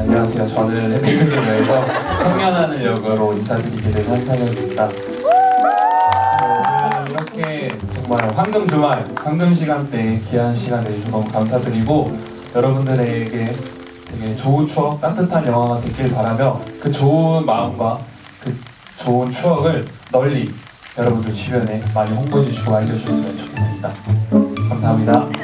안녕하세요. 저는 해피투게더에서 청년하는 역으로 인사드리게 된 한상현입니다. 어, 오늘 이렇게 정말 황금 주말, 황금 시간대에 귀한 시간 내주셔서 너무 감사드리고 여러분들에게 되게 좋은 추억, 따뜻한 영화가 됐길 바라며 그 좋은 마음과 그 좋은 추억을 널리 여러분들 주변에 많이 홍보해 주시고 알려주셨으면 좋겠습니다. 감사합니다.